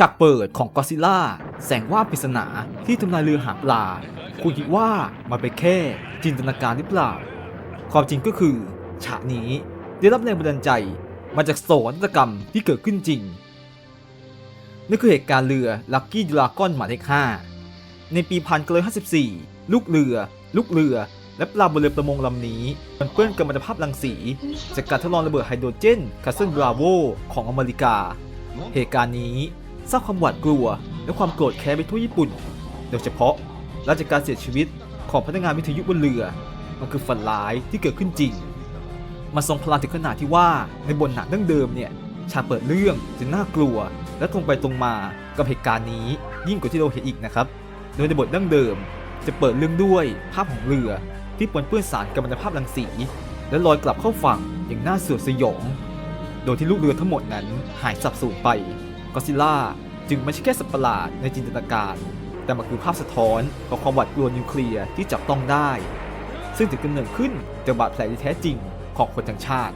ฉากเปิดของกอซิล่าแสงว่าปริศนาที่ทำลายเรือหาปลา คุณคิดว่ามันเป็นแค่จินตนาการหรือเปล่า ความจริงก็คือ ฉากนี้ได้รับแรงบันดาลใจมาจากโศกนาฏกรรมที่เกิดขึ้นจริงนี่นคือเหตุการณ์เรือลักกี้ดราก้อนหมายเลข5ในปีพันเกลห้าสิบสี่ลูกเรือ ลูกเรือ และปลาบนเรือประมงลำนี้มันเปื้อนกัมมันตภาพรังสี จากการทดลองระเบิดไฮโดรเจนคาสเซิลบราโวของอเมริกา เหตุการณ์นี้ สร้างความหวาดกลัว และความโกรธแค้นไปทั่วญี่ปุ่น โดยเฉพาะหลังจากการเสียชีวิตของพนักงานวิทยุบนเรือ มันคือฝันร้ายที่เกิดขึ้นจริง มันทรงพลังถึงขนาดที่ว่าในบทหนังดั้งเดิมเนี่ยฉากเปิดเรื่องจะน่ากลัว และตรงไปตรงมากับเหตุการณ์นี้ยิ่งกว่าที่เราเห็นอีกนะครับ โดยในบทดั้งเดิมจะเปิดเรื่องด้วยภาพของเรือที่ปนเปื้อนสารกัมมันตภาพรังสี และลอยกลับเข้าฝั่งอย่างน่าสยดสยอง โดยที่ลูกเรือทั้งหมดนั้นหายสับสูญไป ก็ซิล่าจึงไม่ใช่แค่สัตว์ประหลาดในจินตนาการ แต่มันคือภาพสะท้อนของความหวาดกลัวนิวเคลียร์ที่จับต้องได้ ซึ่งถือกำเนิดขึ้นจากบาดแผลที่แท้จริงของคนทั้งชาติ